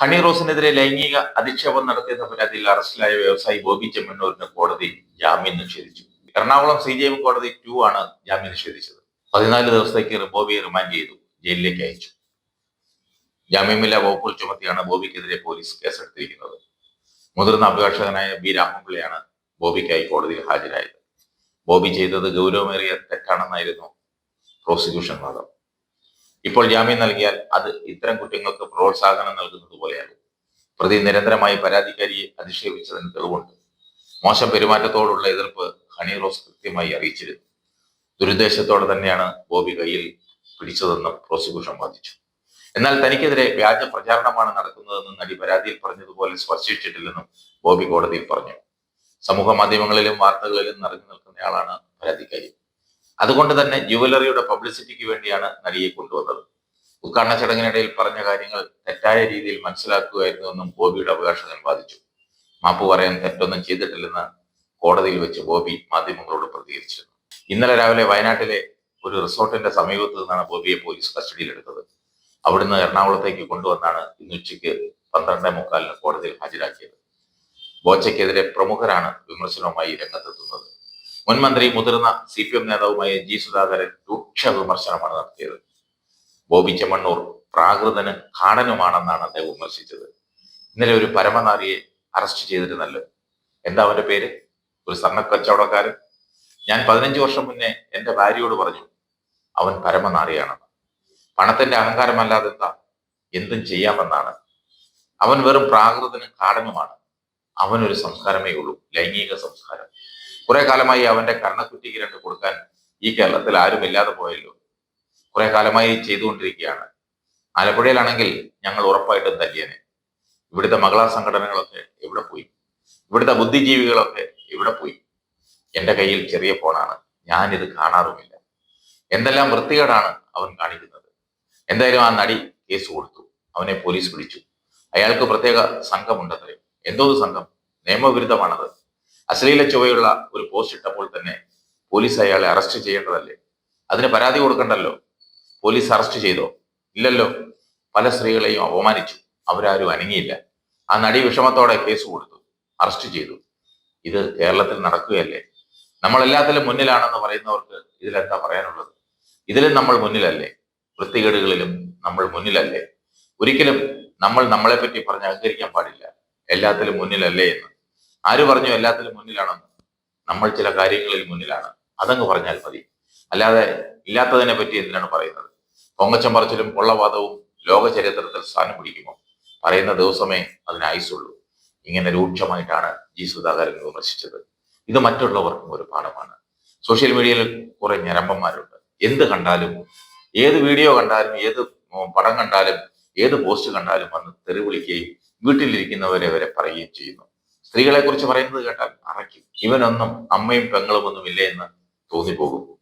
Honey റോസിനെതിരെ ലൈംഗിക അധിക്ഷേപം നടത്തിയെന്ന പരാതിയിൽ അറസ്റ്റിലായ വ്യവസായി ബോബി ചെമ്മന്നൂരിന് കോടതി ജാമ്യം നിഷേധിച്ചു. എറണാകുളം സി ജെ എം കോടതി ടു ആണ് ജാമ്യം നിഷേധിച്ചത്. പതിനാല് ദിവസത്തേക്ക് ബോബിയെ റിമാൻഡ് ചെയ്തു. ജയിലിലേക്ക് അയച്ചു. ജാമ്യമില്ലാ വകുപ്പുകൾ ചുമത്തിയാണ് ബോബിക്കെതിരെ പോലീസ് കേസെടുത്തിരിക്കുന്നത്. മുതിർന്ന അഭിഭാഷകനായ ബി രാമപിള്ളയാണ് ബോബിക്കായി കോടതിയിൽ ഹാജരായത്. ബോബി ചെയ്തത് ഗൗരവമേറിയ തെറ്റാണെന്നായിരുന്നു പ്രോസിക്യൂഷൻ വാദം. ഇപ്പോൾ ജാമ്യം നൽകിയാൽ അത് ഇത്തരം കുറ്റങ്ങൾക്ക് പ്രോത്സാഹനം നൽകുന്നത് പോലെയാകും പ്രതി നിരന്തരമായി പരാതിക്കാരിയെ അധിക്ഷേപിച്ചതിന് തെളിവുണ്ട്. മോശം പെരുമാറ്റത്തോടുള്ള എതിർപ്പ് ഹണി റോസ് കൃത്യമായി അറിയിച്ചിരുന്നു. ദുരുദ്ദേശത്തോടെ തന്നെയാണ് ബോബി കയ്യിൽ പിടിച്ചതെന്നും പ്രോസിക്യൂഷൻ വാദിച്ചു. എന്നാൽ തനിക്കെതിരെ വ്യാജ പ്രചാരണമാണ് നടക്കുന്നതെന്ന് നടി പരാതിയിൽ പറഞ്ഞതുപോലെ സ്പർശിച്ചിട്ടില്ലെന്നും ബോബി കോടതിയിൽ പറഞ്ഞു. സമൂഹ മാധ്യമങ്ങളിലും വാർത്തകളിലും നിറഞ്ഞു നിൽക്കുന്നയാളാണ് പരാതിക്കാരി. അതുകൊണ്ട് തന്നെ ജുവലറിയുടെ പബ്ലിസിറ്റിക്ക് വേണ്ടിയാണ് നടിയെ കൊണ്ടുവന്നത്. ഉദ്ഘാടന ചടങ്ങിനിടയിൽ പറഞ്ഞ കാര്യങ്ങൾ തെറ്റായ രീതിയിൽ മനസ്സിലാക്കുകയായിരുന്നുവെന്നും ബോബിയുടെ അഭിഭാഷകൻ വാദിച്ചു. മാപ്പ് പറയാൻ തെറ്റൊന്നും ചെയ്തിട്ടില്ലെന്ന് കോടതിയിൽ വെച്ച് ബോബി മാധ്യമങ്ങളോട് പ്രതികരിച്ചിരുന്നു. ഇന്നലെ രാവിലെ വയനാട്ടിലെ ഒരു റിസോർട്ടിന്റെ സമീപത്ത് നിന്നാണ് ബോബിയെ പോലീസ് കസ്റ്റഡിയിലെടുത്തത്. അവിടുന്ന് എറണാകുളത്തേക്ക് കൊണ്ടുവന്നാണ് ഇന്ന് ഉച്ചയ്ക്ക് പന്ത്രണ്ടേ മുക്കാലിന് കോടതിയിൽ ഹാജരാക്കിയത്. ബോച്ചയ്ക്കെതിരെ പ്രമുഖരാണ് വിമർശനവുമായി രംഗത്തെത്തുന്നത്. മുൻ മന്ത്രി മുതിർന്ന സി പി എം നേതാവുമായ ജി സുധാകരൻ രൂക്ഷ വിമർശനമാണ് നടത്തിയത്. ബോബി ചെമ്മണ്ണൂർ പ്രാകൃതന് കാടനുമാണെന്നാണ് അദ്ദേഹം വിമർശിച്ചത്. ഇന്നലെ ഒരു പരമനാരിയെ അറസ്റ്റ് ചെയ്തിരുന്നല്ലോ എന്താ അവന്റെ പേര്? ഒരു സ്വർണക്കച്ചവടക്കാരൻ? ഞാൻ പതിനഞ്ച് വർഷം മുന്നേ എന്റെ ഭാര്യയോട് പറഞ്ഞു അവൻ പരമനാരിയാണെന്ന്. പണത്തിന്റെ അഹങ്കാരമല്ലാതെ എന്താ? എന്തും ചെയ്യാമെന്നാണ്. അവൻ വെറും പ്രാകൃതനും കാടനുമാണ്. അവനൊരു സംസ്കാരമേ ഉള്ളൂ. ലൈംഗിക സംസ്കാരം. കുറെ കാലമായി അവന്റെ കർണക്കുറ്റിക്ക് രണ്ട് കൊടുക്കാൻ ഈ കേരളത്തിൽ ആരും ഇല്ലാതെ പോയല്ലോ. കുറെ കാലമായി ചെയ്തുകൊണ്ടിരിക്കുകയാണ്. ആലപ്പുഴയിലാണെങ്കിൽ ഞങ്ങൾ ഉറപ്പായിട്ടും തല്ലിയനെ. ഇവിടുത്തെ മകളാ സംഘടനകളൊക്കെ എവിടെ പോയി? ഇവിടുത്തെ ബുദ്ധിജീവികളൊക്കെ എവിടെ പോയി? എന്റെ കയ്യിൽ ചെറിയ ഫോണാണ്. ഞാനിത് കാണാറുമില്ല. എന്തെല്ലാം വൃത്തികേടാണ് അവൻ കാണിക്കുന്നത്. എന്തായാലും ആ നടി കേസ് കൊടുത്തു. അവനെ പോലീസ് പിടിച്ചു അയാൾക്ക് പ്രത്യേക സംഘമുണ്ടത്രേ. എന്തോ സംഘം. നിയമവിരുദ്ധമാണത്. അശ്ലീല ചുവയുള്ള ഒരു പോസ്റ്റ് ഇട്ടപ്പോൾ തന്നെ പോലീസ് അയാളെ അറസ്റ്റ് ചെയ്യേണ്ടതല്ലേ? അതിന് പരാതി കൊടുക്കണ്ടല്ലോ? പോലീസ് അറസ്റ്റ് ചെയ്തോ? ഇല്ലല്ലോ. പല സ്ത്രീകളെയും അപമാനിച്ചു. അവരാരും അനങ്ങിയില്ല. ആ നടി വിഷമത്തോടെ കേസ് കൊടുത്തു. അറസ്റ്റ് ചെയ്തു. ഇത് കേരളത്തിൽ നടക്കുകയല്ലേ? നമ്മൾ എല്ലാത്തിലും മുന്നിലാണെന്ന് പറയുന്നവർക്ക് ഇതിലെന്താ പറയാനുള്ളത്? ഇതിലും നമ്മൾ മുന്നിലല്ലേ? വൃത്തികേടുകളിലും നമ്മൾ മുന്നിലല്ലേ? ഒരിക്കലും നമ്മൾ നമ്മളെ പറ്റി പറഞ്ഞ് അഹങ്കരിക്കാൻ പാടില്ല. എല്ലാത്തിലും മുന്നിലല്ലേ എന്ന്. ആര് പറഞ്ഞു എല്ലാത്തിലും മുന്നിലാണ്? നമ്മൾ ചില കാര്യങ്ങളിൽ മുന്നിലാണ്. അതങ്ങ് പറഞ്ഞാൽ മതി. അല്ലാതെ ഇല്ലാത്തതിനെ പറ്റി എന്തിനാണ് പറയുന്നത്? പൊങ്ങച്ചം പറച്ചിലും പൊള്ളവാദവും ലോക ചരിത്രത്തിൽ സ്ഥാനം പിടിക്കുമോ? പറയുന്ന ദിവസമേ അതിന് ആയുസുള്ളൂ ഇങ്ങനെ രൂക്ഷമായിട്ടാണ് ജി സുധാകരൻ വിമർശിച്ചത്. ഇത് മറ്റുള്ളവർക്കും ഒരു പാഠമാണ്. സോഷ്യൽ മീഡിയയിൽ കുറെ ഞരമ്പന്മാരുണ്ട്. എന്ത് കണ്ടാലും ഏത് വീഡിയോ കണ്ടാലും ഏത് പടം കണ്ടാലും ഏത് പോസ്റ്റ് കണ്ടാലും വന്ന് തെറി വിളിക്കുകയും വീട്ടിലിരിക്കുന്നവരെ വരെ പറയുകയും ചെയ്യുന്നു. സ്ത്രീകളെ കുറിച്ച് പറയുന്നത് കേട്ടാൽ അറയ്ക്കും. ഇവനൊന്നും അമ്മയും പെങ്ങളും ഒന്നും ഇല്ലേ എന്ന് തോന്നിപ്പോകും.